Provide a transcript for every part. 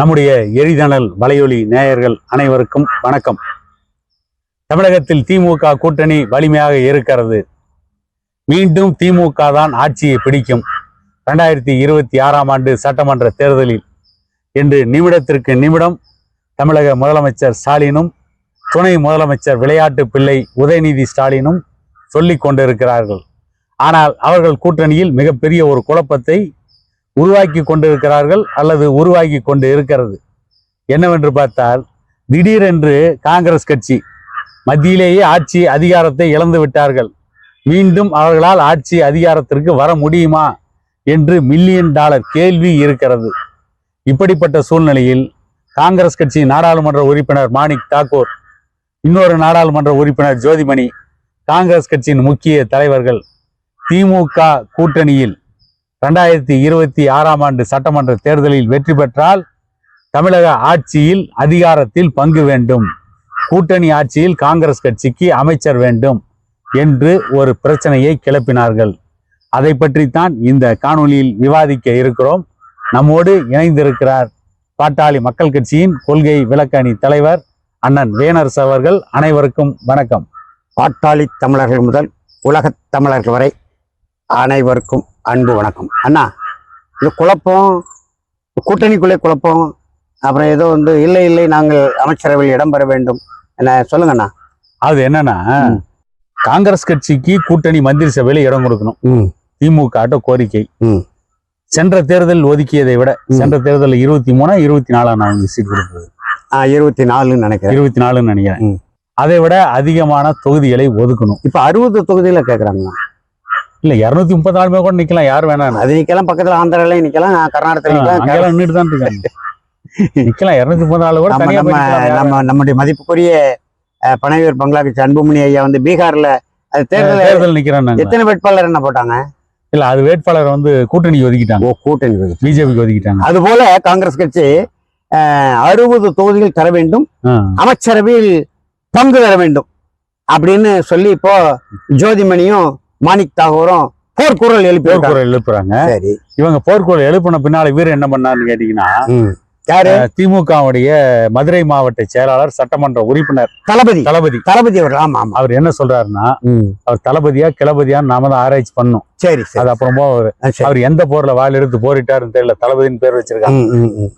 நம்முடைய எரிதணல் வலையொலி நேயர்கள் அனைவருக்கும் வணக்கம். தமிழகத்தில் திமுக கூட்டணி வலிமையாக இருக்கிறது. மீண்டும் திமுக தான் ஆட்சியை பிடிக்கும். ரெண்டாயிரத்தி இருபத்தி ஆறாம் ஆண்டு சட்டமன்ற தேர்தலில் இன்று நிமிடத்திற்கு நிமிடம் தமிழக முதலமைச்சர் ஸ்டாலினும் துணை முதலமைச்சர் விளையாட்டு பிள்ளை உதயநிதி ஸ்டாலினும் சொல்லிக் கொண்டிருக்கிறார்கள். ஆனால் அவர்கள் கூட்டணியில் மிகப்பெரிய ஒரு குழப்பத்தை உருவாக்கி கொண்டிருக்கிறார்கள் அல்லது உருவாக்கி கொண்டு இருக்கிறது. என்னவென்று பார்த்தால் திடீரென்று காங்கிரஸ் கட்சி மத்தியிலேயே ஆட்சி அதிகாரத்தை இழந்து விட்டார்கள். மீண்டும் அவர்களால் ஆட்சி அதிகாரத்திற்கு வர முடியுமா என்று மில்லியன் டாலர் கேள்வி இருக்கிறது. இப்படிப்பட்ட சூழ்நிலையில் காங்கிரஸ் கட்சி நாடாளுமன்ற உறுப்பினர் மாணிக் தாக்கூர் இன்னொரு நாடாளுமன்ற உறுப்பினர் ஜோதிமணி காங்கிரஸ் கட்சியின் முக்கிய தலைவர்கள் திமுக கூட்டணியில் ரெண்டாயிரத்தி இருபத்தி ஆறாம் ஆண்டு சட்டமன்ற தேர்தலில் வெற்றி பெற்றால் தமிழக ஆட்சியில் அதிகாரத்தில் பங்கு வேண்டும். கூட்டணி ஆட்சியில் காங்கிரஸ் கட்சிக்கு அமைச்சர் வேண்டும் என்று ஒரு பிரச்சனையை கிளப்பினார்கள். அதை பற்றித்தான் இந்த காணொளியில் விவாதிக்க இருக்கிறோம். நம்மோடு இணைந்திருக்கிறார் பாட்டாளி மக்கள் கட்சியின் கொள்கை விளக்கணி தலைவர் அண்ணன் வேனரசு அவர்கள். அனைவருக்கும் வணக்கம். பாட்டாளி தமிழர்கள் முதல் உலகத் தமிழர்கள் வரை அனைவருக்கும் அன்பு வணக்கம். அண்ணா இது குழப்பம் கூட்டணிக்குள்ளே குழப்பம் அப்புறம் ஏதோ வந்து இல்லை இல்லை நாங்கள் அமைச்சரவையில் இடம்பெற வேண்டும் என்ன சொல்லுங்க அண்ணா. அது என்னன்னா. காங்கிரஸ் கட்சிக்கு கூட்டணி மந்திரி சபையில இடம் கொடுக்கணும். திமுக ஆட்ட கோரிக்கை. சென்ற தேர்தல் ஒதுக்கியதை விட. சென்ற தேர்தலில் இருபத்தி மூணா இருபத்தி நாலா நான் சீட் கொடுத்தது இருபத்தி நாலுன்னு நினைக்கிறேன். இருபத்தி நாலுன்னு நினைக்கிறேன். அதை விட அதிகமான தொகுதிகளை ஒதுக்கணும். இப்போ அறுபது தொகுதியில் கேட்குறாங்க இல்ல இருநூத்தி முப்பத்தி நாலு பேர் கூட நிக்கலாம் யார் வேணாம் அது நிற்கலாம் பக்கத்தில் ஆந்திராலையும் நிற்கலாம் கர்நாடகத்தில் அங்கெல்லாம் நின்றுட்டு தான் இருக்காங்க நிக்கலாம் இருநூத்தி முப்பத்தி நாலு கூட நம்ம நம்ம நிக்கலாம், நம்முடைய மதிப்புக்குரிய அஹ், பனையூர் பங்களா கட்சி அன்புமணி ஐயா வந்து பீகார்ல அது. தேர்தல் தேர்தல் நிக்கிறேன் எத்தனை வேட்பாளர் என்ன போட்டாங்க இல்ல அது வேட்பாளர் வந்து கூட்டணிக்கு ஒதுக்கிட்டாங்க ஓ கூட்டணி. பிஜேபிக்கு ஒதுக்கிட்டாங்க அதுபோல காங்கிரஸ் கட்சி அறுபது தொகுதிகள் தர வேண்டும். அமைச்சரவையில் பங்கு தர வேண்டும் அப்படின்னு சொல்லி இப்போ ஜோதிமணியும் மாணிக் தாகூரும் போர்க்குரல் எழுப்பி போர்க்குரல் எழுப்புறாங்க. சரி. இவங்க போர்க்குரல் எழுப்பின பின்னால இவர் என்ன பண்ணாருன்னு கேட்டீங்கன்னா. யாரு? திமுகவுடைய மதுரை மாவட்ட செயலாளர் சட்டமன்ற உறுப்பினர். தளபதி. தளபதி. தளபதி அவர்கள் ஆமா அவர் என்ன சொல்றாருன்னா. அவர் தளபதியா கிளபதியான்னு நாம தான் ஆராய்ச்சி பண்ணோம் சரி அது அப்புறமா அவர். அவர் எந்த போர்ல வாயில் எடுத்து போரிட்டாருன்னு தெரியல தளபதின்னு பேர் வச்சிருக்காங்க.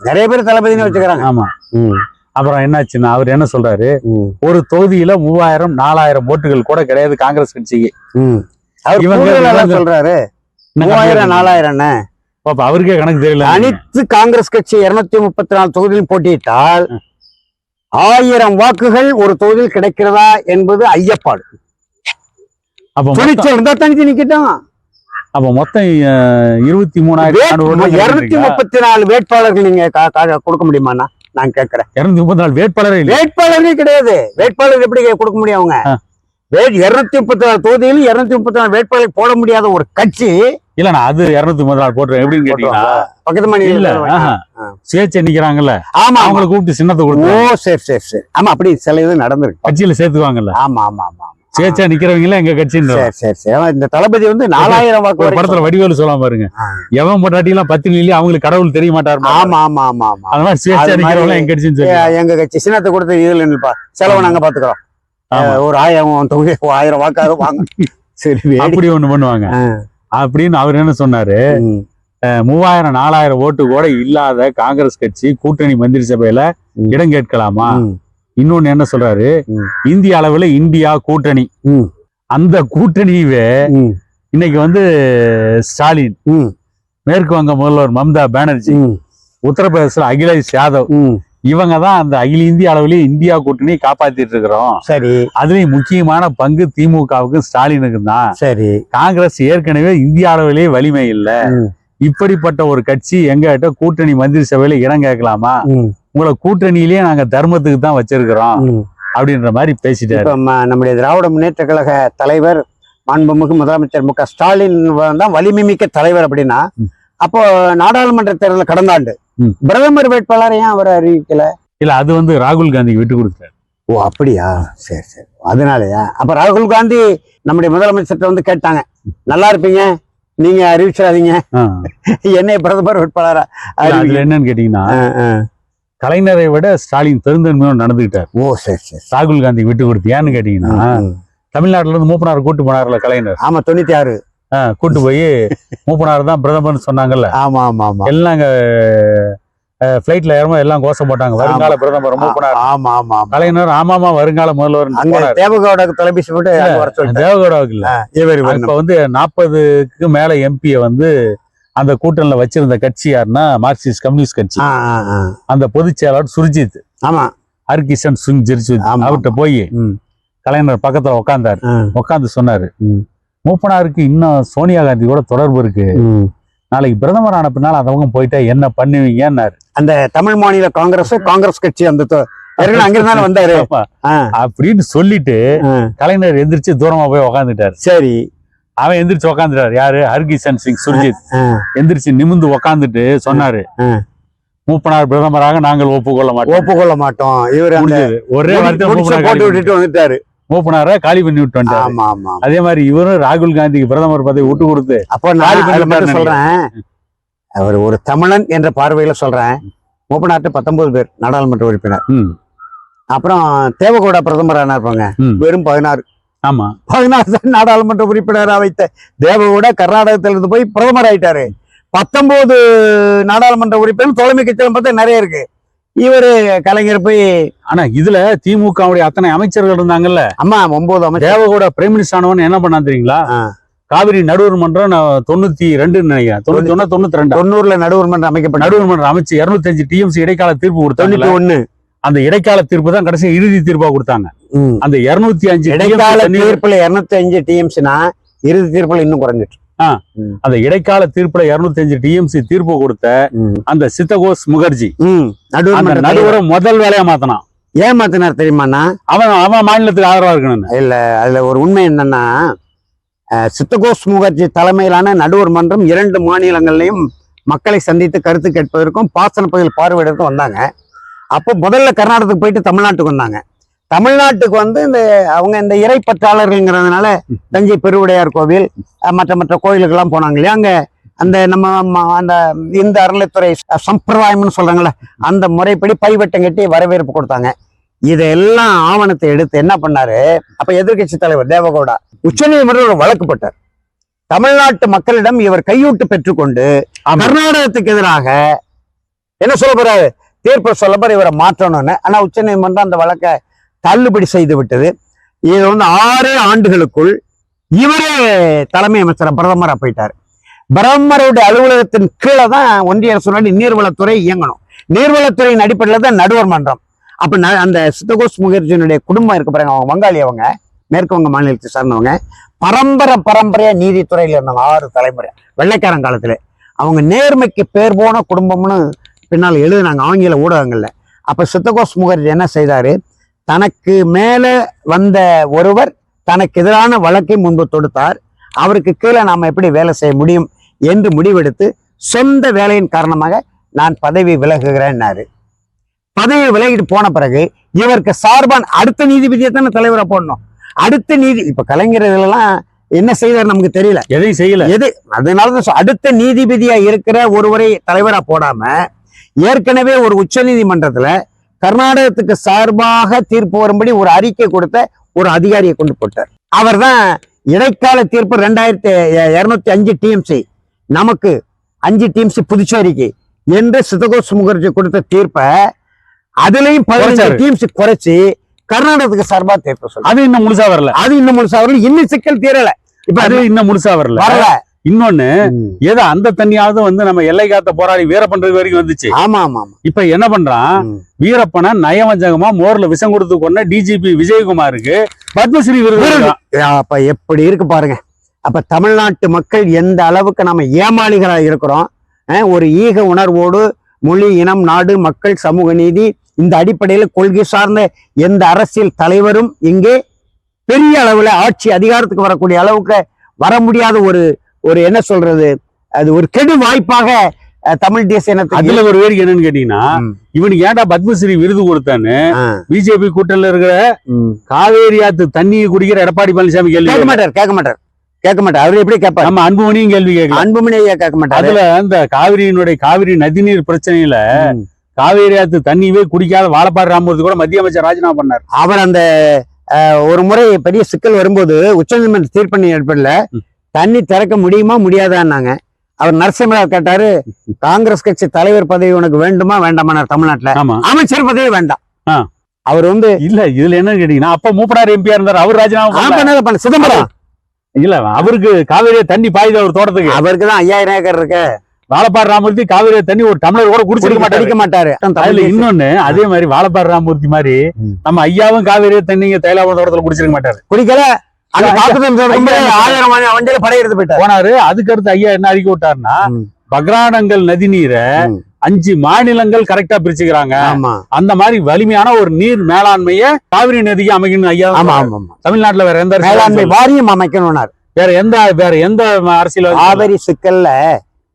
நிறைய பேர் தளபதினு வச்சுக்கிறாங்க. ஆமா. அப்புறம் என்னாச்சுன்னா அவர் என்ன சொல்றாரு? ஒரு தொகுதியில மூவாயிரம் நாலாயிரம் ஓட்டுகள் கூட கிடையாது காங்கிரஸ் கட்சிக்கு. அவர் சொல்றாரு. மூவாயிரம் நாலாயிரம் அவருக்கே கணக்கு தெரியல. அனைத்து காங்கிரஸ் கட்சி இருநூத்தி முப்பத்தி நாலு தொகுதியில் போட்டியிட்டால் ஆயிரம் வாக்குகள் ஒரு தொகுதியில் கிடைக்கிறதா என்பது ஐயப்பாடு. துணிச்சல் இருந்தா தனித்து நிக்கட்டும். அப்ப மொத்தம் இருபத்தி மூணாயிரம் இருநூத்தி முப்பத்தி நாலு வேட்பாளர்கள் நீங்க கொடுக்க முடியுமாண்ணா? நான் கேட்கிறேன். இருநூத்தி முப்பத்தி நாலு வேட்பாளரே இல்லை வேட்பாளர்களே கிடையாது. வேட்பாளர் எப்படி கொடுக்க முடியும் அவங்க? இருநூத்தி முப்பத்தி நாலு தொகுதியில் இருநூத்தி முப்பத்தி நாலு வேட்பாளர் போட முடியாத ஒரு கட்சி. இல்ல நான் அது இருநூத்தி முப்பத்தி நாலு போட்டுறேன் எப்படின்னு கேட்டீங்கன்னா பக்கத்து மணி இல்ல. சுயேட்சை நிக்கிறாங்கல்ல ஆமா அவங்களை கூப்பிட்டு சின்னத்தை ஓ கொடுத்து சரி சரி சரி. ஆமா அப்படி சில இது நடந்திருக்கு. கட்சியில சேர்த்துக்குவாங்கல்ல. ஆமா ஆமா ஆமா. சுயேட்சை நிக்கிறவங்கள எங்க கட்சின்ற சரி சரி இந்த தளபதி வந்து நாலாயிரம் வாக்கு படத்துல வடிவேலு சொல்லாம பாருங்க. எவன் பொண்டாட்டி எல்லாம் பத்து நிலையில அவங்களுக்கு கடவுள் தெரிய மாட்டாரு ஆமா ஆமா ஆமா ஆமா. அது மாதிரி சுயேட்சை அது மாதிரி- நிக்கிறவங்க எங்க கட்சின்னு சொல்லி எங்க கட்சி. சின்னத்தை கொடுத்து இதுல நிற்பா செலவு நாங்க பாத்துக்கிறோம் ஒரு ஆயிரம் தொகுதி ஆயிரம் வாக்காக வாங்க. சரி. அப்படி ஒண்ணு பண்ணுவாங்க. அப்படின்னு அவர் என்ன சொன்னாரு? மூவாயிரம் நாலாயிரம் ஓட்டு கூட இல்லாத காங்கிரஸ் கட்சி கூட்டணி மந்திரி சபையில. இடம் கேட்கலாமா? இன்னொன்னு என்ன சொல்றாரு. இந்திய அளவுல இந்தியா கூட்டணி. அந்த கூட்டணியவே இன்னைக்கு வந்து ஸ்டாலின் மேற்கு வங்க முதல்வர் மம்தா பானர்ஜி உத்தரப்பிரதேசல அகிலேஷ் யாதவ். இவங்க தான் அந்த அகில இந்திய அளவிலேயே இந்தியா கூட்டணியை காப்பாத்திட்டு இருக்கிறோம். சரி. அதுலயும் முக்கியமான பங்கு திமுகவுக்கும் ஸ்டாலினுக்கும் தான். சரி. காங்கிரஸ் ஏற்கனவே இந்திய அளவிலேயே வலிமை இல்ல. இப்படிப்பட்ட ஒரு கட்சி எங்ககிட்ட கூட்டணி மந்திரி சபையில இடம் கேட்கலாமா? உங்களை கூட்டணியிலேயே நாங்க தர்மத்துக்கு தான் வச்சிருக்கிறோம். அப்படின்ற மாதிரி பேசிட்டாரு. நம்முடைய திராவிட முன்னேற்ற கழக தலைவர் மாண்புமிகு முதலமைச்சர் மு க ஸ்டாலின் தான் வலிமை மிக்க தலைவர் அப்படின்னா. அப்போ நாடாளுமன்ற தேர்தல் கடந்த ஆண்டு. பிரதமர் வேட்பாளர் ஏன் அவர் அறிவிக்கல. இல்ல அது வந்து ராகுல் காந்திக்கு விட்டு கொடுத்தாரு. ஓ அப்படியா? சரி சரி. அதனாலயா? அப்ப ராகுல் காந்தி நம்முடைய முதலமைச்சர்கிட்ட வந்து கேட்டாங்க. நல்லா இருப்பீங்க. நீங்க அறிவிச்சிடாதீங்க. என்னை பிரதமர் வேட்பாளரா அதுல என்னன்னு கேட்டீங்கன்னா. கலைஞரை விட ஸ்டாலின் பெருந்தன்மையோடு நடந்துகிட்டார். ஓ சரி சரி ராகுல் காந்தி விட்டு கொடுத்து ஏன்னு கேட்டீங்கன்னா. தமிழ்நாட்டுல இருந்து மூப்பனார் கூட்டு போனார்ல கலைஞர். ஆமா தொண்ணூத்தி ஆறு. கூட்டு போய் மூப்பனார் தான் பிரதமர்னு சொன்னாங்கல்ல. ஆமா ஆமா ஆமா. எல்லாம் அங்க பிளைட்ல ஏறுமோ எல்லாம் கோஷம் போட்டாங்க. வருங்கால பிரதமர் மூப்பனார். ஆமா ஆமா ஆமா. கலைஞர் ஆமாமா வருங்கால முதல்வர் அங்க தேவகோட தொலைபேசி போட்டு வர சொல்லிட்டேன் தேவகவுடாவுக்கு இல்ல. இவர் இப்ப வந்து நாற்பதுக்கு மேல எம்பிய வந்து அந்த கூட்டணியில வச்சிருந்த கட்சி யாருன்னா மார்க்சிஸ்ட் கம்யூனிஸ்ட் கட்சி. அந்த பொதுச் செயலாளர் சுர்ஜித். ஆமா. ஹர்கிஷன் சிங் ஜிர்ஜித். அவர்கிட்ட போய். கலைஞர் பக்கத்துல உட்கார்ந்தாரு ஆ. உட்கார்ந்து சொன்னாரு. மூப்பனாருக்கு இன்னும் சோனியா காந்தி கூட தொடர்பு இருக்கு. நாளைக்கு பிரதமர் ஆன பின்னால அதவங்க போயிட்டா என்ன பண்ணுவீங்கன்னாரு. அந்த தமிழ் மாநில காங்கிரஸ் காங்கிரஸ் கட்சி அந்த அங்கிருந்தாலும் வந்தாரு. அப்படின்னு சொல்லிட்டு. கலைஞர் எந்திரிச்சு தூரமா போய் உக்காந்துட்டாரு. சரி. அவன் எந்திரிச்சு உக்காந்துட்டாரு. யாரு? ஹர்கிஷன் சிங் சுர்ஜித். எந்திரிச்சு நிமிந்து உக்காந்துட்டு சொன்னாரு. மூப்பனார் பிரதமராக நாங்கள் ஒப்புக்கொள்ள மாட்டோம். ஒப்புக்கொள்ள மாட்டோம். இவர் ஒரே வார்த்தை போட்டு விட்டுட்டு வந்துட்டாரு. மூப்பனார காலி பண்ணி விட்டு ஆமா அதே மாதிரி இவரும் ராகுல் காந்திக்கு பிரதமர் பதவி விட்டு கொடுத்து அப்போ நான் சொல்றேன். அவர் ஒரு தமிழன் என்ற பார்வையில சொல்றேன். மூப்பநாட்டு பத்தொன்பது பேர் நாடாளுமன்ற உறுப்பினர். அப்புறம் தேவகோடா பிரதமர் இருப்பாங்க? ம். வெறும் பதினாறு. ஆமா. பதினாறு தான் நாடாளுமன்ற உறுப்பினராக வைத்த தேவகோடா கர்நாடகத்துல இருந்து போய் பிரதமர் ஆயிட்டாரு. பத்தொன்பது நாடாளுமன்ற உறுப்பினர் தலைமை கட்சியில பார்த்தா நிறைய இருக்கு. இவரு கலைஞர் போய் ஆனா இதுல திமுகவுடைய அத்தனை அமைச்சர்கள் இருந்தாங்கல்ல? அம்மா ஒன்பது அமைச்சர். தேவகோட பிரைம் மினிஸ்டர் ஆனவன் என்ன பண்ணா தெரியுங்களா. காவிரி நடுவர் மன்றம் தொண்ணூத்தி ரெண்டுன்னு நினைக்கிறேன். தொண்ணூத்தி ஒண்ணா தொண்ணூத்தி ரெண்டு? தொண்ணூறுல நடுவர் மன்றம் அமைக்கப்பட்ட நடுவர் மன்றம் அமைச்சு இருநூத்தி அஞ்சு டிஎம்சி இடைக்கால தீர்ப்பு கொடுத்தாங்க ஒண்ணு. அந்த இடைக்கால தீர்ப்பு தான் கடைசி இறுதி தீர்ப்பா கொடுத்தாங்க. அந்த இருநூத்தி அஞ்சு இடைக்கால தீர்ப்புல இருநூத்தி அஞ்சு டிஎம்சினா இறுதி தீர்ப்புல இன்னும் குறைஞ்சிட்டு அந்த இடைக்கால தீர்ப்புல இருநூத்தி அஞ்சு டிஎம்சி தீர்ப்பு கொடுத்த அந்த சித்தகோஸ் முகர்ஜி. நடுவர் முதல் வேலையா மாத்தினான். ஏமாத்தினார் தெரியுமாண்ணா? அவன் அவன் மாநிலத்துக்கு ஆதரவா இருக்கணும்னு. இல்ல அதுல ஒரு உண்மை என்னன்னா அஹ், சித்தகோஸ் முகர்ஜி தலைமையிலான நடுவர் மன்றம் இரண்டு மாநிலங்கள்லயும் மக்களை சந்தித்து கருத்து கேட்பதற்கும் பாசன பகுதியில் பார்வையிடறதுக்கும் வந்தாங்க. அப்போ முதல்ல கர்நாடகத்துக்கு போயிட்டு தமிழ்நாட்டுக்கு வந்தாங்க. தமிழ்நாட்டுக்கு வந்து இந்த அவங்க இந்த இறைப்பற்றாளர்கள்ங்கிறதுனால தஞ்சை பெருவுடையார் கோவில் மற்ற மற்ற கோயிலுக்கெல்லாம் போனாங்க இல்லையா? அங்க அந்த நம்ம அந்த இந்த அறநிலைத்துறை சம்பிரதாயம்னு சொல்றாங்கல்ல அந்த முறைப்படி பைவட்டம் கட்டி வரவேற்பு கொடுத்தாங்க. இதெல்லாம் ஆவணத்தை எடுத்து என்ன பண்ணாரு? அப்ப எதிர்க்கட்சி தலைவர் தேவகவுடா உச்சநீதிமன்றம் ஒரு வழக்கு போட்டார். தமிழ்நாட்டு மக்களிடம் இவர் கையூட்டு பெற்றுக்கொண்டு. கர்நாடகத்துக்கு எதிராக என்ன சொல்ல போறாரு? தீர்ப்பு சொல்ல போற இவரை மாற்றணும்னு. ஆனா உச்சநீதிமன்றம் அந்த வழக்கை தள்ளுபடி செய்து விட்டது. இது வந்து ஆறு ஆண்டுகளுக்குள் இவரே தலைமை அமைச்சர் பிரதமரா போயிட்டார். பிரதமருடைய அலுவலகத்தின் கீழே தான் ஒன்றிய அரசு நீர்வளத்துறை இயங்கணும். நீர்வளத்துறையின் அடிப்படையில் தான் நடுவர் மன்றம். அப்ப அந்த சித்தகோஸ் முகர்ஜியினுடைய குடும்பம் இருக்கு பாருங்க அவங்க வங்காளி அவங்க மேற்கு வங்க மாநிலத்தை சார்ந்தவங்க. பரம்பரை பரம்பரையா நீதித்துறையில் இருந்தாங்க ஆறு தலைமுறை வெள்ளைக்காரன் காலத்துல. அவங்க நேர்மைக்கு பேர் போன குடும்பம்னு பின்னால் எழுதுனாங்க ஆங்கில ஊடகங்கள்ல. அப்ப சித்தகோஷ் முகர்ஜி என்ன செய்தாரு? தனக்கு மேல வந்த ஒருவர் தனக்கு எதிரான வழக்கை முன்பு தொடுத்தார். அவருக்கு கீழே நாம எப்படி வேலை செய்ய முடியும் என்று முடிவெடுத்து சொந்த வேலையின் காரணமாக நான் பதவி விலகுகிறேன்னாரு. பதவி விலகிட்டு போன பிறகு இவருக்கு சார்பான் அடுத்த நீதிபதியை தானே தலைவரா போடணும். அடுத்த நீதி இப்ப கலைஞர் இதெல்லாம் என்ன செய்தார் நமக்கு தெரியல. எதையும் செய்யல. எது அதனாலதான் சொ- அடுத்த நீதிபதியா இருக்கிற ஒருவரை தலைவரா போடாம ஏற்கனவே ஒரு உச்ச நீதிமன்றத்துல கர்நாடகத்துக்கு சார்பாக தீர்ப்பு வரும்படி ஒரு அறிக்கை கொடுத்த ஒரு அதிகாரியை கொண்டு போட்டார். அவர்தான் இடைக்கால தீர்ப்பு ரெண்டாயிரத்தி இருநூத்தி அஞ்சு டிஎம்சி நமக்கு அஞ்சு டிஎம்சி புதுச்சேரிக்கு என்று சித்தகோஸ் முகர்ஜி கொடுத்த தீர்ப்பை அதுலயும் பதினஞ்சு. டிஎம்சி குறைச்சு கர்நாடகத்துக்கு சார்பா தீர்ப்பு அது இன்னும் முழுசா வரல. அது இன்னும் முழுசா வரல. இன்னும் சிக்கல் தீரல. இப்ப அது அது இன்னும் முழுசா வரல. வரல. இன்னொன்னு ஏதோ அந்த தண்ணியாவது வந்து நம்ம எல்லை காத்த போராடி வீரப்பன்றது வரைக்கும் வந்துச்சு. ஆமா ஆமா ஆமா இப்ப என்ன பண்றான். வீரப்பனை நயவஞ்சகமா மோர்ல விஷம் கொடுத்து கொண்ட டிஜிபி விஜயகுமாருக்கு பத்மஸ்ரீ விருது. அப்ப எப்படி இருக்கு பாருங்க. அப்ப தமிழ்நாட்டு மக்கள் எந்த அளவுக்கு நம்ம ஏமாளிகளா இருக்கிறோம்? ஒரு ஈக உணர்வோடு மொழி இனம் நாடு மக்கள் சமூக நீதி இந்த அடிப்படையில கொள்கை சார்ந்த எந்த அரசியல் தலைவரும் இங்கே பெரிய அளவுல ஆட்சி அதிகாரத்துக்கு வரக்கூடிய அளவுக்கு வர முடியாத ஒரு ஒரு என்ன சொல்றது அது ஒரு கெடு வாய்ப்பாக தமிழ் தேசிய அதுல ஒரு வேடிக்கை என்னன்னு கேட்டீங்கன்னா. இவனுக்கு ஏன்டா பத்மஸ்ரீ விருது கொடுத்தான்னு பிஜேபி கூட்டணியில இருக்கிற. காவேரி ஆத்து தண்ணியை குடிக்கிற எடப்பாடி பழனிசாமி கேள்வி கேட்க. மாட்டார் கேட்க மாட்டார் கேட்க மாட்டார் அவரு எப்படி கேட்பார் நம்ம அன்புமணியும் கேள்வி கேட்கல அன்புமணி ஐயா கேட்க மாட்டாரு அதுல அந்த காவிரியினுடைய காவிரி நதிநீர் பிரச்சனையில. காவேரி ஆத்து தண்ணியவே குடிக்காத வாழப்பாடி ராமமூர்த்தி கூட மத்திய அமைச்சர் ராஜினாமா பண்ணார் அவர் அந்த ஒரு முறை பெரிய சிக்கல் வரும்போது உச்சநீதிமன்ற தீர்ப்பின் ஏற்படல. தண்ணி திறக்க முடியுமா முடியாதான்னாங்க. அவர் நரசிம்மராவ் கேட்டாரு காங்கிரஸ் கட்சி தலைவர் பதவி உனக்கு வேண்டுமா வேண்டாமா தமிழ்நாட்டுல? ஆமா. அமைச்சர் பதவி வேண்டாம். அவர் வந்து இல்ல இதுல என்ன கேட்டீங்கன்னா அப்ப மூப்பனார் எம்பியா இருந்தார் அவர் ராஜினாமா சிதம்பரம். இல்ல அவருக்கு காவேரி தண்ணி பாயுது அவர் தோட்டத்துக்கு. அவருக்கு தான் ஐயாயிரம் ஏக்கர் இருக்கு. வாழப்பாடி ராமமூர்த்தி காவேரி தண்ணி ஒரு டம்ளர் கூட குடிச்சிருக்க மாட்டாரு. மாட்டாரு. அதுல இன்னொன்னு அதே மாதிரி வாழப்பாடி ராமமூர்த்தி மாதிரி. நம்ம ஐயாவும் காவேரி தண்ணிங்க தைலாபுரம் தோட்டத்துல குடிச்சிருக்க மாட்டாரு. குடிக்கல. அந்த ஐயா, பாக்குறது ஐயா, போனாரு. என்ன அறிக்கை விட்டாருன்னா. பக்ரானங்கள் நதி நீரை. அஞ்சு மாநிலங்கள் கரெக்டா பிரிச்சுக்கிறாங்க. அந்த மாதிரி வலிமையான ஒரு நீர் மேலாண்மைய காவிரி நதிக்கு அமைக்கணும் ஐயா தமிழ்நாட்டுல வேற எந்த மேலாண்மை. வாரியம் அமைக்கணும்னார். வேற எந்த வேற எந்த அரசியல் காவிரி சிக்கல்ல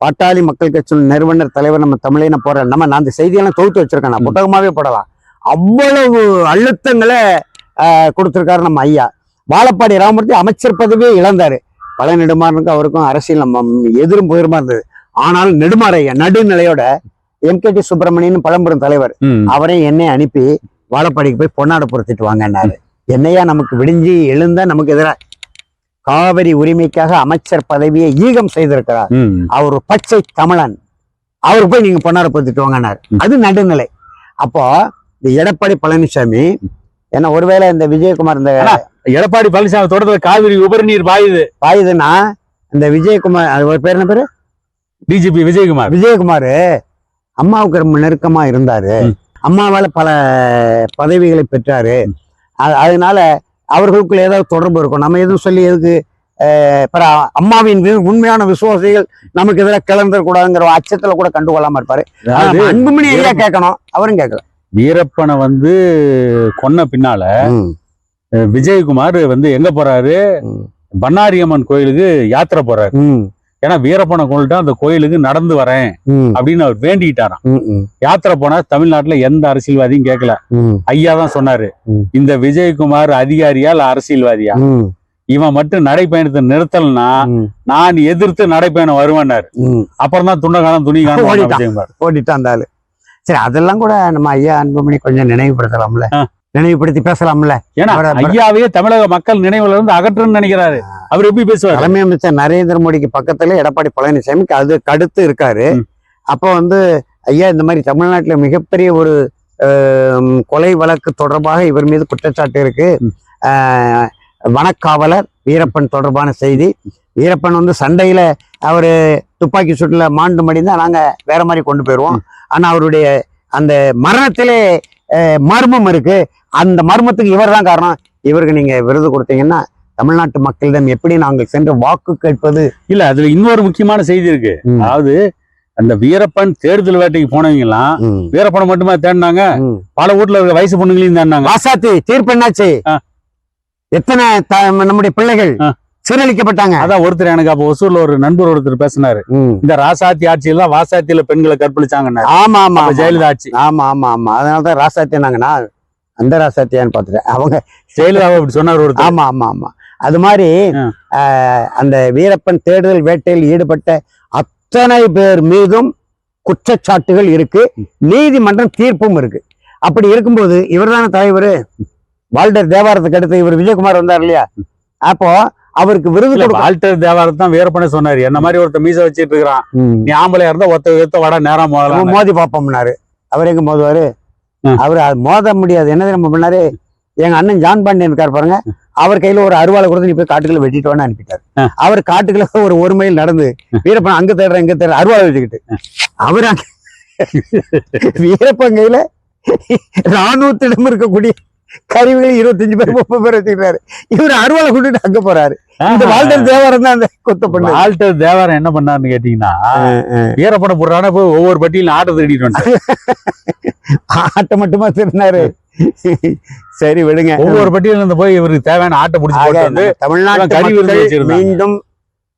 பாட்டாளி மக்கள் கட்சி நிறுவனர் தலைவர் நம்ம தமிழின போற நம்ம நான் அந்த செய்தியெல்லாம் தொகுத்து வச்சிருக்கேன். நான். புத்தகமாவே போடலாம். அவ்வளவு அழுத்தங்களை கொடுத்திருக்காரு நம்ம ஐயா. வாழப்பாடி ராமமூர்த்தி அமைச்சர் பதவியே இழந்தாரு. பல நெடுமாறனுக்கும் அவருக்கும் அரசியல் நம்ம எதிரும் புதிருமா இருந்தது. ஆனால் நெடுமாற ஐயா நடுநிலையோட எம் கே டி சுப்பிரமணியன் பழம்பெரும் தலைவர். அவரே என்னை அனுப்பி வாழப்பாடிக்கு போய் பொன்னாடை பொருத்திட்டு வாங்கன்னாரு. என்னையா நமக்கு விடிஞ்சி எழுந்த நமக்கு எதிராக காவிரி உரிமைக்காக அமைச்சர் பதவியை ஈகம் செய்திருக்கிறார். அவர் பச்சை தமிழன் அவருக்கு போய் நீங்க பொன்னாடை பொருத்திட்டு வாங்கன்னாரு. ம். அது நடுநிலை. அப்போ இந்த எடப்பாடி பழனிசாமி ஏன்னா ஒருவேளை இந்த விஜயகுமார் இந்த எடப்பாடி பழனிசாமி தோட்டத்துல காவிரி உபரி நீர் பாயுது. பாயுதுன்னா இந்த விஜயகுமார் அது ஒரு பேர் என்ன பேரு? டிஜிபி விஜயகுமார். விஜயகுமார் அம்மாவுக்கு ரொம்ப நெருக்கமா இருந்தாரு. அம்மாவால பல பதவிகளை பெற்றாரு. அதனால அவர்களுக்குள்ள ஏதாவது தொடர்பு இருக்கும். நம்ம எதுவும் சொல்லி எதுக்கு அம்மாவின் உண்மையான விசுவாசிகள் நமக்கு எதிராக கிளந்துடக்கூடாதுங்கிற அச்சத்துல கூட கண்டுகொள்ளாம இருப்பாரு. ஆனா, அதாவது நம்ம அன்புமணி ஐயா கேட்கணும். அவரும் கேட்கல. வீரப்பனை வந்து கொன்ன பின்னால விஜயகுமார் வந்து எங்க போறாரு? பண்ணாரியம்மன் கோயிலுக்கு யாத்திரை போறாரு. ஏன்னா வீரப்பனை கொண்டுட்டு அந்த கோயிலுக்கு நடந்து வரேன் அப்படின்னு அவர் வேண்டிக்கிட்டாராம் யாத்திரை போனா தமிழ்நாட்டுல எந்த அரசியல்வாதியும் கேட்கல. ஐயா தான் சொன்னாரு. இந்த விஜயகுமார் அதிகாரியா இல்ல அரசியல்வாதியா? இவன் மட்டும் நடைப்பயணத்தை நிறுத்தலனா நான் எதிர்த்து நடைப்பயணம் வருவேன்னாரு. அப்புறம் தான் துண்டகாலம் துணி காலம் ஓடிட்டான். அந்த ஆளு. சரி அதெல்லாம் கூட நம்ம ஐயா அன்புமணி கொஞ்சம் நினைவுபடுத்தலாம்ல. நினைவுபடுத்தி பேசலாம்ல. ஏன்னா ஐயாவே தமிழக மக்கள் நினைவுல இருந்து அகற்றுன்னு நினைக்கிறாரு. அவர் எப்படி பேசுவாரு? தலைமை அமைச்சர் நரேந்திர மோடிக்கு பக்கத்துல எடப்பாடி பழனிசாமிக்கு அதுக்கு அடுத்து இருக்காரு. அப்போ வந்து ஐயா இந்த மாதிரி தமிழ்நாட்டுல மிகப்பெரிய ஒரு கொலை வழக்கு தொடர்பாக இவர் மீது குற்றச்சாட்டு இருக்கு. வனக்காவலர் வீரப்பன் தொடர்பான செய்தி. வீரப்பன் வந்து சண்டையில அவரு துப்பாக்கி சூட்டுல மாண்டு மடிந்தா நாங்க வேற மாதிரி கொண்டு போயிருவோம். ஆனா அவருடைய அந்த மரணத்திலே மர்மம் இருக்கு. அந்த மர்மத்துக்கு இவர் தான் காரணம். இவருக்கு நீங்க விருது கொடுத்தீங்கன்னா தமிழ்நாட்டு மக்களிடம் எப்படி நாங்கள் சென்று வாக்கு கேட்பது? இல்ல அதுல இன்னொரு முக்கியமான செய்தி இருக்கு. அதாவது அந்த வீரப்பன் தேர்தல் வேட்டைக்கு போனவங்க எல்லாம் ம், வீரப்பனை மட்டுமா தேடினாங்க. பல வீட்டுல இருக்க வயசு பொண்ணுங்களையும் தேடினாங்க. வாசாத்தி தீர்ப்பு என்னாச்சு. எத்தனை நம்முடைய பிள்ளைகள். சீரழிக்கப்பட்டாங்க அதான் ஒருத்தர் எனக்கு அப்ப ஒசூர்ல ஒரு நண்பர் ஒருத்தர் பேசினாரு. இந்த ராசாத்தி ஆட்சியில தான் வாசாத்தியில பெண்களை கற்பழிச்சாங்க ஆமா ஆமா. ஜெயலலிதா ஆட்சி. ஆமா ஆமா ஆமா. அதனாலதான் ராசாத்தி நாங்கன்னா அந்த ராசாத்தியான்னு பார்த்துட்டேன். அவங்க ஜெயலலிதா அப்படி சொன்னார் ஒருத்தர். ஆமா ஆமா ஆமா. அது மாதிரி அந்த வீரப்பன் தேடுதல் வேட்டையில் ஈடுபட்ட அத்தனை பேர் மீதும் குற்றச்சாட்டுகள் இருக்கு. நீதிமன்றம் தீர்ப்பும் இருக்கு. அப்படி இருக்கும்போது இவர்தான தலைவர்? வால்டர் தேவாரத்துக்கு அடுத்து இவர் விஜயகுமார் வந்தார் இல்லையா? அப்போ அவருக்கு விருது வால்டர் தேவாரத் தான் வீரப்பனே சொன்னாரு. என்ன மாதிரி ஒருத்தர் மீச வச்சிட்டு இருக்கிறான். நீ ஆம்பளையா இருந்தா ஒத்த ஒத்த வட நேரம் நம்ம முதல்ல மோதி பார்ப்போம்னாரு. அவர் எங்க மோதுவாரு. அவர் மோத முடியாது. என்ன தெரியுமா பண்ணாரு எங்க அண்ணன் ஜான் பாண்டியன் இருக்கார் பாருங்க. அவர் கையில ஒரு அருவாளை கொடுத்து நீ போய் காட்டுக்குள்ள வெட்டிட்டு வான்னு அனுப்பிட்டாரு. அவர் காட்டுக்குள்ள ஒரு ஒரு மைல் நடந்து வீரப்பன் அங்க தேடுற இங்க தேடுற அருவாளை வச்சுக்கிட்டு அவர் அங்க வீரப்பன் கையில ராணுவத்திடம் இருக்கக்கூடிய கருவிகள் இருபத்தஞ்சு பேர் முப்பது பேர் வச்சுக்கிறாரு. இவர் அருவாளை கொண்டுட்டு அங்க போறாரு. இந்த வால்டர் தேவாரம் தான் அந்த கொத்த பண்ணு. வால்டர் தேவாரம் என்ன பண்ணாருன்னு கேட்டீங்கன்னா வீரப்பனை போடுறான போய் ஒவ்வொரு பட்டியலும் ஆட்டை வந்துட்டாரு. ஆட்டை மட்டுமா திருநாரு சரி விடுங்க. ஒவ்வொரு பட்டியலும் இருந்து போய் இவருக்கு தேவையான ஆட்டை பிடிச்சி தமிழ்நாட்டு. மீண்டும்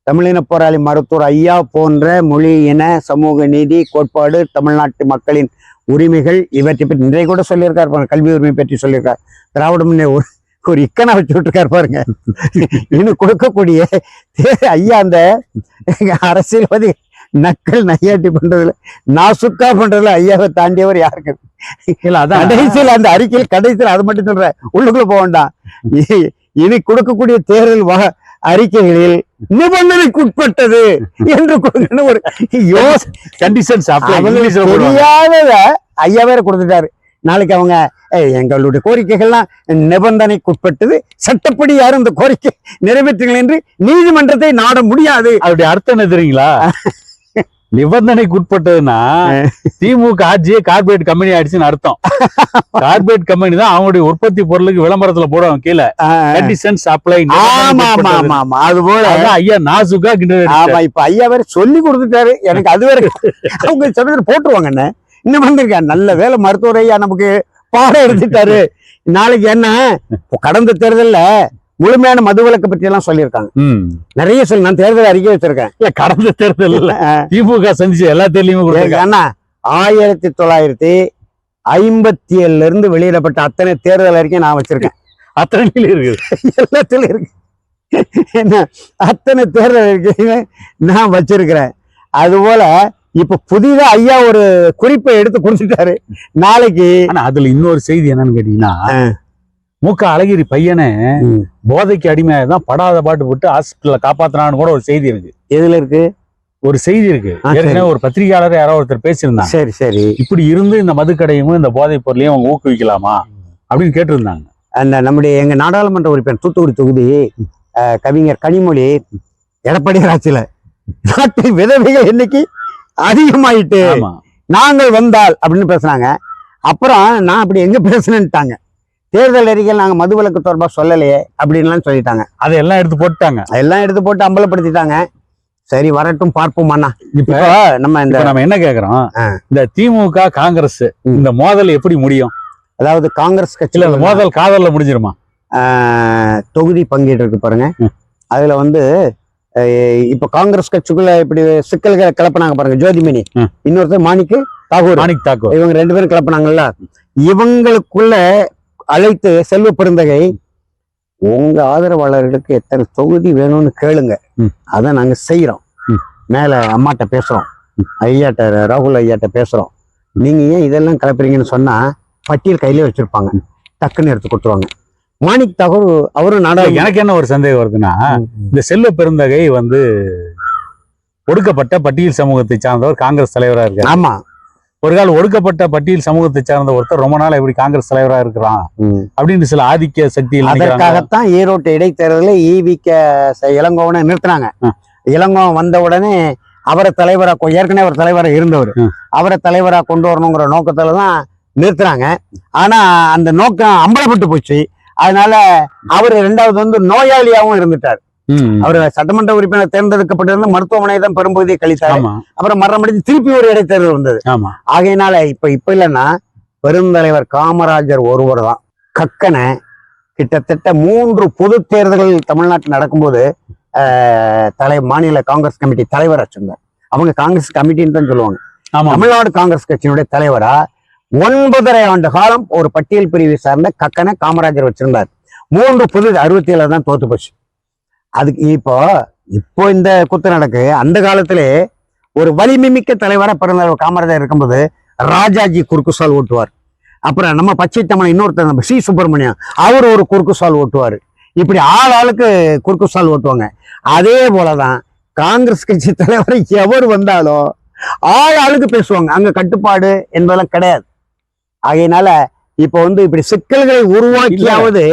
தமிழின போராளி மருத்துவர் ஐயா போன்ற மொழி இன சமூக நீதி கோட்பாடு தமிழ்நாட்டு மக்களின் உரிமைகள் இவற்றை பற்றி நிறைய கூட சொல்லியிருக்காரு பாருங்க. கல்வி உரிமை பற்றி சொல்லியிருக்கார். திராவிட முன்னே ஒரு ஒரு இக்கனை வச்சு விட்டுருக்காரு பாருங்க. இன்னும் கொடுக்கக்கூடிய ஐயா அந்த அரசியல்வாதி நக்கல் நையாட்டி பண்றதுல நாசுக்கா பண்றதுல ஐயாவை தாண்டியவர் யாருக்கு? இல்ல அதான். கடைசியில் அந்த அறிக்கையில் கடைசியில் அது மட்டும் சொல்ற உள்ளுக்குள்ள போக வேண்டாம். இனி கொடுக்கக்கூடிய தேர்தல் வ- அறிக்கைகளில் நிபந்தனைக்குட்பட்டது என்று கொடுக்கணும் ஒரு கண்டிஷன்ஸ் தெரியாதத ஐயா வேற கொடுத்துட்டாரு. நாளைக்கு அவங்க "ஏய், எங்களுடைய கோரிக்கைகள்லாம் நிபந்தனைக்குட்பட்டது. சட்டப்படி யாரும் இந்த கோரிக்கை நிறைவேற்றுங்கள் என்று நீதிமன்றத்தை நாட முடியாது. அதோடைய அர்த்தம் என்ன தெரியுங்களா? நிபந்தனைக்கு உட்பட்டதுன்னா திமுக ஆட்சியே கார்பரேட் கம்பெனி ஆயிடுச்சுன்னு அர்த்தம். கார்பரேட் கம்பெனி தான் அவங்களுடைய உற்பத்தி பொருளுக்கு விளம்பரத்துல போடுவாங்க கீழே. கண்டிஷன்ஸ் அப்ளை அது போல. ஐயா நாசுக்கா ஆமா இப்ப ஐயா வேற சொல்லி கொடுத்துட்டாரு. எனக்கு அது வேற அவங்க சொன்னது போட்டுருவாங்க என்ன? இன்னும் வந்திருக்கேன் நல்ல வேலை மருத்துவர் ஐயா நமக்கு பாடம் எடுத்துட்டாரு. நாளைக்கு என்ன? கடந்த தேர்தல்ல முழுமையான மதுவிலக்கு பற்றி எல்லாம் சொல்லியிருக்காங்க. நிறைய சொல்லி நான் தேர்தல் அறிக்கை வச்சிருக்கேன். இல்ல கடந்த தேர்தல்ல திமுக சந்திச்ச எல்லா தேர்தலையும் ஏன்னா ஆயிரத்தி தொள்ளாயிரத்தி ஐம்பத்தி ஏழுல இருந்து வெளியிடப்பட்ட அத்தனை தேர்தல் அறிக்கை நான் வச்சிருக்கேன். அத்தனை இருக்குது. எல்லாத்துலயும் இருக்கு. என்ன அத்தனை தேர்தல் அறிக்கையுமே நான் வச்சிருக்கிறேன். அதுபோல இப்ப புதிதா ஐயா ஒரு குறிப்பை எடுத்து கொடுத்துட்டாரு. நாளைக்கு ஆனா அதுல இன்னொரு செய்தி என்னன்னு கேட்டீங்கன்னா மு க அழகிரி பையனை போதைக்கு அடிமையாக தான் படாத பாட்டு போட்டு ஹாஸ்பிட்டல்ல காப்பாத்தினான்னு கூட ஒரு செய்தி இருக்கு. எதுல இருக்கு? ஒரு செய்தி இருக்கு. ஏற்கனவே ஒரு பத்திரிகையாளர் யாரோ ஒருத்தர் பேசியிருந்தாங்க. சரி சரி. இப்படி இருந்து இந்த மதுக்கடையும் இந்த போதைப் பொருளையும் அவங்க ஊக்குவிக்கலாமா அப்படின்னு கேட்டிருந்தாங்க. அந்த நம்முடைய எங்க நாடாளுமன்ற உறுப்பினர் தூத்துக்குடி தொகுதி கவிஞர் கனிமொழி எடப்பாடி ஆட்சியில நாட்டில் விதவைகள் எண்ணிக்கை அதிகமாயிட்டு நாங்கள் வந்தால் அப்படின்னு பேசுனாங்க. அப்புறம் நான் அப்படி எங்க பேசுனேன்ட்டாங்க. தேர்தல் அறிக்கையில் நாங்க மதுவிலக்கு தொடர்பா சொல்லலையே அப்படின்லாம் சொல்லிட்டாங்க. அதையெல்லாம் எடுத்து போட்டாங்க எல்லாம் எடுத்து போட்டு அம்பலப்படுத்திட்டாங்க. சரி வரட்டும் பார்ப்போம் அண்ணா. இப்ப நம்ம இந்த நம்ம என்ன கேக்குறோம்? ஆ. இந்த திமுக காங்கிரஸ். இந்த மோதல் எப்படி முடியும்? அதாவது காங்கிரஸ் கட்சியில இந்த மோதல் காதல்ல முடிஞ்சிருமா? தொகுதி பங்கீடு இருக்கு பாருங்க. அதுல வந்து இப்ப காங்கிரஸ் கட்சிக்குள்ள இப்படி சிக்கல்களை கிளப்பினாங்க பாருங்க. ஜோதிமணி. இன்னொருத்தர் மாணிக்கு தாகூர். மாணிக் தாக்கூர் இவங்க ரெண்டு பேரும் கிளப்பினாங்கல்ல. இவங்களுக்குள்ள அழைத்து செல்வ பெருந்தகை உங்க ஆதரவாளர்களுக்கு எத்தனை தொகுதி வேணும்னு கேளுங்க. அதை நாங்க செய்யறோம். மேல அம்மாட்ட பேசுறோம். ஐயாட்ட ராகுல் ஐயாட்ட பேசுறோம். நீங்க ஏன் இதெல்லாம் கிளப்புறீங்கன்னு சொன்னா பட்டியல் கையில வச்சிருப்பாங்க. டக்குன்னு எடுத்து கொடுத்துருவாங்க. மாணிக் தாகூர் அவரும் நாடகம் எனக்கு என்ன ஒரு சந்தேகம் வருதுன்னா இந்த செல்வ பெருந்தகை வந்து ஒடுக்கப்பட்ட பட்டியல் சமூகத்தை சார்ந்தவர் காங்கிரஸ் தலைவரா இருக்காரு. ஆமா. ஒரு கால ஒடுக்கப்பட்ட பட்டியல் சமூகத்தை சார்ந்த ஒருத்தர் ரொம்ப நாள் எப்படி காங்கிரஸ் தலைவரா இருக்கிறான். அப்படின்னு சில ஆதிக்க நினைக்கிறாங்க. அதற்காகத்தான் ஈரோட்டு இடைத்தேர்தலில் ஈவிக்க இளங்கோவனை நிறுத்தினாங்க. இளங்கோவன் வந்த உடனே அவரை தலைவரா கொ- ஏற்கனவே அவர் தலைவரா இருந்தவர். அவரை தலைவரா கொண்டு வரணுங்கிற நோக்கத்துல தான் நிறுத்துறாங்க ஆனா அந்த நோக்கம் அம்பலப்பட்டு போச்சு அதனால அவர் ரெண்டாவது வந்து நோயாளியாவும் இருந்துட்டார். அவர் சட்டமன்ற உறுப்பினர் தேர்ந்தெடுக்கப்பட்டிருந்த மருத்துவமனை தான் பெரும்பகுதியை கழித்தார். அப்புறம் மரணம் அடைஞ்சு திருப்பி ஒரு இடைத்தேர்தல் வந்தது. ஆகையினால இப்ப இப்ப இல்லைன்னா பெருந்தலைவர் காமராஜர் ஒருவர் தான். கக்கனை கிட்டத்தட்ட மூன்று பொது தேர்தல்கள் தமிழ்நாட்டில் நடக்கும்போது தலை மாநில காங்கிரஸ் கமிட்டி தலைவரா சொன்னார் அவங்க காங்கிரஸ் கமிட்டின்னு தான் சொல்லுவாங்க. ஆமா. தமிழ்நாடு காங்கிரஸ் கட்சியினுடைய தலைவரா ஒன்பதரை ஆண்டு காலம் ஒரு பட்டியல் பிரிவை சார்ந்த கக்கனை காமராஜர் வச்சிருந்தார். மூன்று பொது அறுபத்தி ஏழுல தான் தோத்து போச்சு அதுக்கு இப்போ இப்போ இந்த குத்து நடக்கு அந்த காலத்திலே ஒரு வலிமிமிக்க தலைவராக பிறந்த காமராஜர் இருக்கும்போது ராஜாஜி குறுக்குசால் ஓட்டுவார். அப்புறம் நம்ம பச்சை தமிழ் இன்னொருத்தர் நம்ம சி சுப்பிரமணியம் அவர் ஒரு குறுக்குசால் ஓட்டுவார். இப்படி ஆள் ஆளுக்கு குறுக்குசால் ஓட்டுவாங்க. அதே போலதான் காங்கிரஸ் கட்சி தலைவர் எவர் வந்தாலும் ஆள் ஆளுக்கு பேசுவாங்க. அங்க கட்டுப்பாடு என்பதெல்லாம் கிடையாது. ஆகையினால இப்போ வந்து இப்படி சிக்கல்களை உருவாக்கியாவது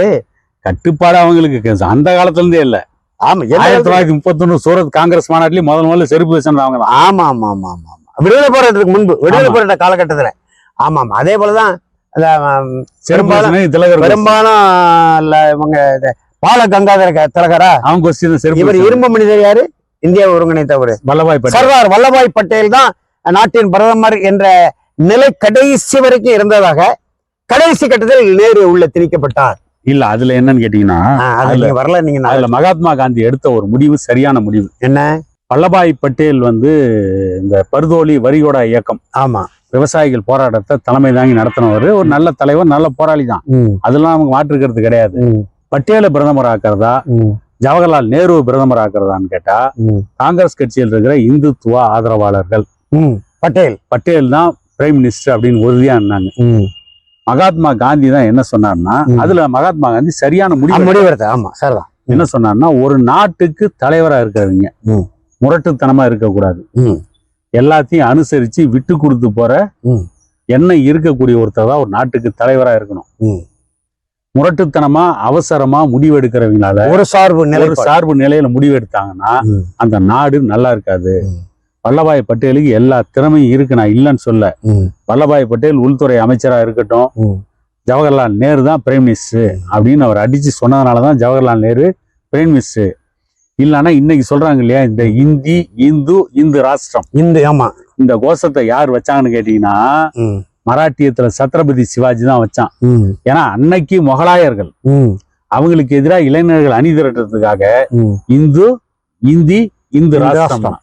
கட்டுப்பாடு அவங்களுக்கு அந்த காலத்துல இருந்தே இல்லை. ஆமா ஆயிரத்தி தொள்ளாயிரத்தி முப்பத்தொன்னு சூரத் காங்கிரஸ் மாநாட்டிலேயே முதல் முதல்ல செருப்பு வச்சிருந்தவங்க அவங்க தான். ஆமா ஆமா ஆமா ஆமா ஆமா. விடுதலை போராட்டத்துக்கு முன்பு விடுதலை. போராட்ட காலகட்டத்துல. ஆமா ஆமா. அதே போலதான் அந்த, பெரும்பாலும். பெரும்பாலும் இவங்க பால கங்காதர திலகரா? அவங்க இவர் வச்சிருந்தாங்க. இரும்பு மனிதர் யாரு? இந்தியா ஒருங்கிணைத்தவர். வல்லபாய் பட்டேல். சர்தார் வல்லபாய் பட்டேல் தான் நாட்டின் பிரதமர் என்ற நிலை கடைசி வரைக்கும் இருந்ததாக கடைசி கட்டத்தில் நேரு உள்ள திணிக்கப்பட்டார். இல்ல அதுல என்னன்னு கேட்டீங்கன்னா அதுல- வரல நீங்க அதுல மகாத்மா காந்தி எடுத்த ஒரு முடிவு சரியான முடிவு. என்ன? வல்லபாய் பட்டேல் வந்து இந்த பருதோலி வரிகோடா இயக்கம் ஆமா. விவசாயிகள் போராட்டத்தை தலைமை தாங்கி நடத்தினவர். ஒரு நல்ல தலைவர் நல்ல போராளி தான். அதெல்லாம் அவங்க மாற்றுக்கிறது கிடையாது. பட்டேலை பிரதமர் ஆக்கிறதா. ஜவஹர்லால் நேரு பிரதமர் ஆக்குறதான்னு கேட்டா. காங்கிரஸ் கட்சியில் இருக்கிற இந்துத்துவ ஆதரவாளர்கள். பட்டேல். பட்டேல் தான் பிரைம் மினிஸ்டர் அப்படின்னு உறுதியா இருந்தாங்க. மகாத்மா காந்தி தான் என்ன சொன்னார்னா. அதுல மகாத்மா காந்தி சரியான முடிவு முடிவெடுத்த ஆமா சரிதான் என்ன சொன்னார்னா ஒரு நாட்டுக்கு தலைவரா இருக்கிறவங்க. முரட்டுத்தனமா இருக்கக்கூடாது. எல்லாத்தையும் அனுசரிச்சு விட்டு கொடுத்து போற. எண்ணம் இருக்கக்கூடிய ஒருத்தர் தான் ஒரு நாட்டுக்கு தலைவரா இருக்கணும். முரட்டுத்தனமா அவசரமா முடிவெடுக்கிறவங்களால ஒரு சார்பு நிலை ஒரு சார்பு நிலையில முடிவெடுத்தாங்கன்னா. அந்த நாடு நல்லா இருக்காது. வல்லபாய் பட்டேலுக்கு எல்லா திறமையும் இருக்கு நான் இல்லைன்னு சொல்ல. வல்லபாய் பட்டேல் உள்துறை அமைச்சரா இருக்கட்டும். ஜவஹர்லால் நேரு தான் பிரைம் மினிஸ்டர் அப்படின்னு அவர் அடிச்சு சொன்னதுனால தான் ஜவஹர்லால் நேரு பிரைம் மினிஸ்டர் இல்லைன்னா இன்னைக்கு சொல்றாங்க இல்லையா இந்த இந்தி இந்து இந்து ராஷ்டிரம் இந்து ஆமா இந்த கோஷத்தை யார் வச்சாங்கன்னு கேட்டீங்கன்னா. மராட்டியத்துல சத்ரபதி சிவாஜி தான் வச்சான். ஏன்னா அன்னைக்கு முகலாயர்கள். அவங்களுக்கு எதிராக இளைஞர்கள் அணி திரட்டுறதுக்காக. இந்து இந்தி இந்து ராஷ்டிரம்.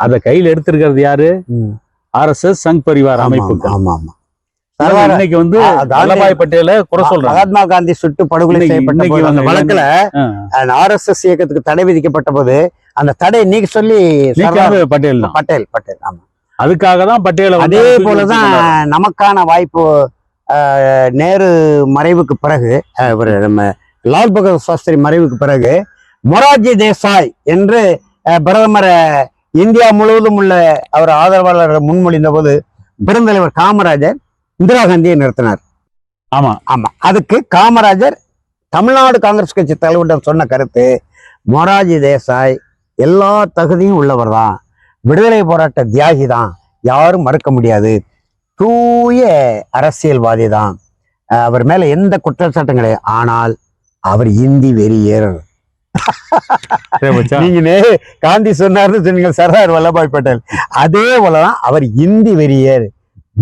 அதை கையில் எடுத்திருக்கிறது யாரு ம். R S S Sangh Parivar ஆமா, அமைப்புகள் ஆமா இன்னைக்கு வந்து வல்லபாய் பட்டேல குறை சொல்றாங்க மகாத்மா காந்தி சுட்டு படுகொலை செய்யப்பட்ட அந்த வழக்குல. ஆர்எஸ்எஸ் இயக்கத்துக்கு தடை விதிக்கப்பட்ட போது அந்த தடை நீக்க சொல்லி பட்டேல் பட்டேல் பட்டேல் ஆமா அதுக்காக தான் பட்டேல அதே போலதான். நமக்கான வாய்ப்பு நேரு மறைவுக்கு பிறகு இவரு நம்ம லால் பகதூர் சாஸ்திரி மறைவுக்கு பிறகு மொரார்ஜி தேசாய் என்று பிரதமரை இந்தியா முழுவதும் உள்ள அவர் ஆதரவாளர்கள் முன்மொழிந்த போது பெருந்தலைவர் காமராஜர் இந்திரா காந்தியை நிறுத்தினார். ஆமா. ஆமா. அதுக்கு காமராஜர் தமிழ்நாடு காங்கிரஸ் கட்சி தலைவரிடம் சொன்ன கருத்து மொரார்ஜி தேசாய் எல்லா தகுதியும் உள்ளவர் தான். விடுதலை போராட்ட தியாகி தான். யாரும் மறுக்க முடியாது. தூய அரசியல்வாதி தான். அவர் மேல எந்த குற்றச்சாட்டும் கிடையாது. ஆனால் அவர் இந்தி வெறியர். நீங்க காந்தி சொன்னார்னு சொன்னீங்க சர்தார் வல்லபாய் பட்டேல். அதே போலதான் அவர் இந்தி வெறியர்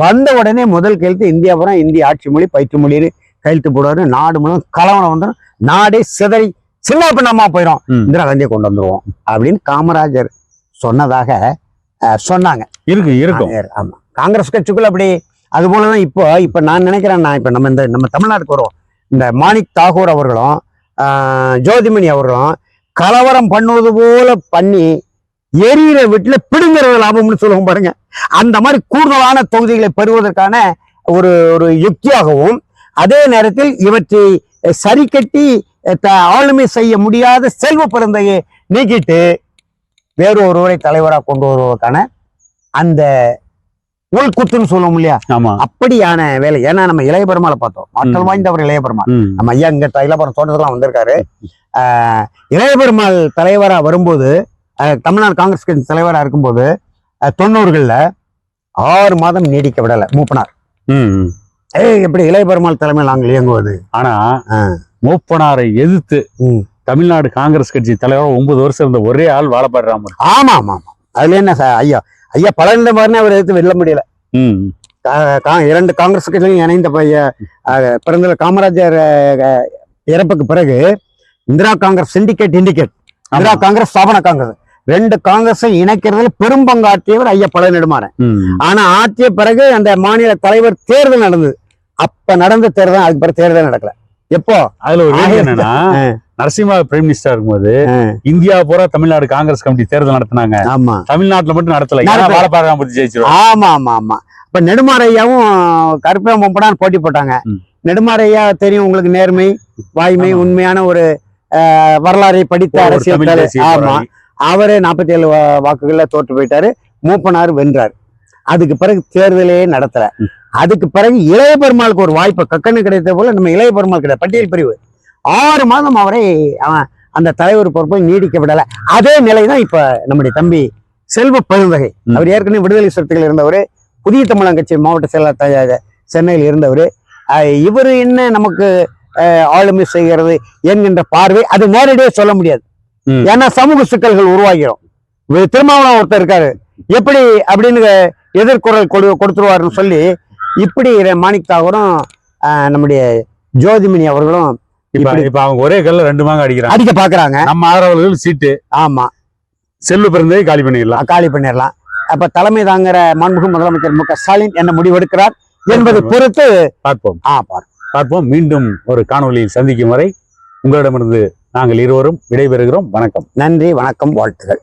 வந்த உடனே முதல் கையெழுத்து இந்தியா பூரா இந்தி ஆட்சி மொழி பயிற்று மொழின்னு கையெழுத்து போடுவாரு. நாடு முழுவதும் கலவரம் வந்துடும் நாடே சிதறி சின்ன பின்னமா போயிடும். இந்திரா காந்தியை கொண்டு வந்துருவோம் அப்படின்னு காமராஜர் சொன்னதாக சொன்னாங்க. இருக்கு இருக்கும். ஆமா. காங்கிரஸ் கட்சிக்குள்ள அப்படி அது போலதான் இப்போ இப்ப நான் நினைக்கிறேன் நான் இப்ப நம்ம இந்த நம்ம தமிழ்நாட்டுக்கு வருவோம். இந்த மாணிக் தாகூர் அவர்களும் ஜோதிமணி அவர்களும் கலவரம் பண்ணுவது போல பண்ணி எரியிற வீட்டில் பிடுங்கிறது லாபம்னு சொல்லுவோம் பாருங்க. அந்த மாதிரி கூடுதலான தொகுதிகளை பெறுவதற்கான ஒரு ஒரு யுக்தியாகவும் அதே நேரத்தில் இவற்றை சரி கட்டி த- ஆளுமை செய்ய முடியாத செல்வ பிறந்தையை நீக்கிட்டு வேறு ஒருவரை தலைவராக கொண்டு வருவதற்கான அந்த உள்குத்துன்னு சொல்லுவோம் இல்லையா ஆமா அப்படியான வேலை ஏன்னா நம்ம இளைய பெருமாளை பார்த்தோம் ஆற்றல் ம். வாய்ந்தவர் இளைய பெருமாள். நம்ம ஐயா இங்க தைலபுரம் தோட்டத்துலாம் வந்திருக்காரு இளைய பெருமாள் தலைவரா வரும்போது தமிழ்நாடு காங்கிரஸ் கட்சி தலைவரா இருக்கும்போது தொண்ணூறுகள்ல ஆறு மாதம் நீடிக்க விடல மூப்பனார். ஏய் எப்படி இளைய பெருமாள் தலைமையில் நாங்கள் இயங்குவது ஆனா. மூப்பனாரை எதிர்த்து. தமிழ்நாடு காங்கிரஸ் கட்சி தலைவர் ஒன்பது வருஷம் இருந்த ஒரே ஆள் வாழப்படுறாம ஆமா ஆமா ஆமா அதுல என்ன ஐயா ஐயா பலந்த மாதிரினே அவர் எதிர்த்து வெல்ல முடியல. இரண்டு காங்கிரஸ் கட்சிகளும் இணைந்த பிறந்த காமராஜர் இறப்புக்கு பிறகு இந்திரா காங்கிரஸ் சிண்டிகேட் இண்டிகேட் இந்திரா. காங்கிரஸ் ஸ்தாபன காங்கிரஸ். ரெண்டு காங்கிரஸை இணைக்கிறதுல பெரும் பங்காற்றியவர் ஐயா ம். ஆனா ஆற்றிய பிறகு அந்த மாநில தலைவர் தேர்தல் நடந்தது. அப்ப நடந்த தேர்தல் அதுக்கு பிறகு தேர்தல் நடக்கல. எப்போ? அதுல ஒரு நரசிம்மா பிரைம் மினிஸ்டர் இருக்கும்போது இந்தியா பூரா தமிழ்நாடு காங்கிரஸ் கமிட்டி தேர்தல் நடத்தினாங்க. ஆமா. தமிழ்நாட்டுல மட்டும் நடத்தல. வாழப்பாடுறாம பத்தி ஜெயிச்சிருவோம் ஆமா ஆமா ஆமா. இப்ப நெடுமாறையாவும் கருப்பையா பொம்படான்னு போட்டி போட்டாங்க. நெடுமாறையா தெரியும் உங்களுக்கு நேர்மை வாய்மை. உண்மையான ஒரு வரலாறை படித்த அரசியல் ஆமா. அவரு நாற்பத்தி ஏழு வாக்குகள்ல தோற்று போயிட்டாரு. மூப்பனார் வென்றார். அதுக்கு பிறகு தேர்தலே நடத்தல. அதுக்கு பிறகு இளைய பெருமாளுக்கு ஒரு வாய்ப்பு கக்கன்னு கிடைத்த போல நம்ம இளைய பெருமாள் கிடையாது. பட்டியல் பிரிவு. ஆறு மாதம் அவரை அவன் அந்த தலைவர் பொறுப்பை நீடிக்க விடல. அதே நிலைதான் இப்ப நம்முடைய தம்பி செல்வ பெருந்தகை. அவர் ஏற்கனவே விடுதலை சிறுத்தைகள் இருந்தவர் புதிய தமிழகம் கட்சி மாவட்ட செயலாளர் சென்னையில் இருந்தவர். இவர் என்ன நமக்கு ஆளுமை செய்கிறது என்கின்ற பார்வை அது நேரடியாக சொல்ல முடியாது. ஏன்னா சமூக சிக்கல்கள் உருவாகிறோம். திருமாவளவன் ஒருத்தர் இருக்காரு. எப்படி அப்படின்னு எதிர்குரல் கொடு கொடுத்துருவாருன்னு சொல்லி இப்படி மாணிக் தாகூரும் நம்முடைய ஜோதிமணி அவர்களும் இப்ப அவங்க ஒரே கல்ல ரெண்டு மாங்க அடிக்கிறாங்க. அடிக்க பாக்குறாங்க. நம்ம ஆதரவாளர்கள் சீட்டு. ஆமா. செல்வ பிறந்தே காலி பண்ணிடலாம். காலி பண்ணிடலாம். அப்ப தலைமை தாங்குற மாண்புமிகு முதலமைச்சர் மு க ஸ்டாலின் என்ன முடிவெடுக்கிறார் என்பது பொறுத்து பார்ப்போம். ஆ பாரு பார்ப்போம். மீண்டும் ஒரு காணொளியில் சந்திக்கும் வரை உங்களிடமிருந்து நாங்கள் இருவரும் விடைபெறுகிறோம். வணக்கம். நன்றி வணக்கம் வாழ்த்துகள்